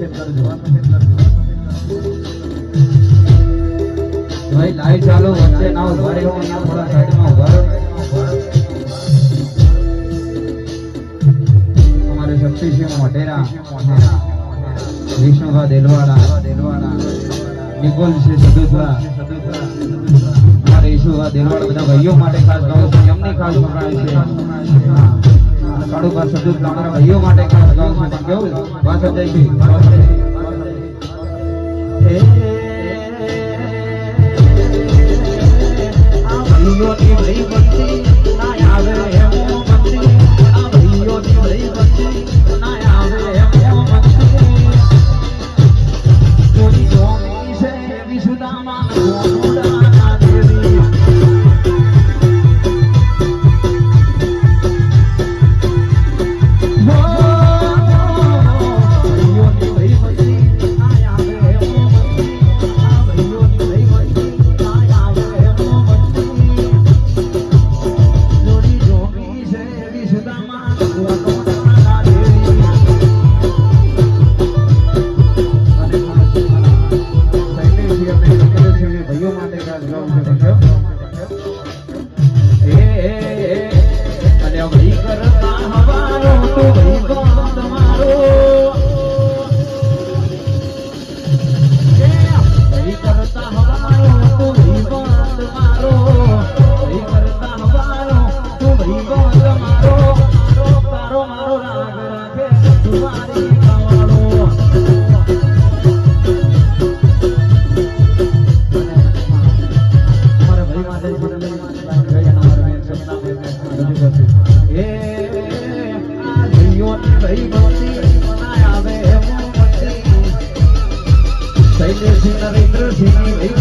Message ભાઈ, light ચાલુ, વચ્ચે ના ઊભા રહો અહીંયા થોડા સાઈડમાં ઊભા રહો અમારે શક્તિસિંહ મોટેરા વિષ્ણુભા દેલવાડા દેલવાડા નિકુલસિંહ સદુભા અમારે ઈશુભા દેલવાડા, બધા ભાઈઓ માટે ખાસ કહું એમની ખાસ પકડાય છે. કાળુભા સદુત તમારા ભાઈઓ માટે ખાસ ગાઉં માટે કેવું વાત સમજાય છે વાત સમજાય છે ભાઈઓ નરેન્દ્રસિંહ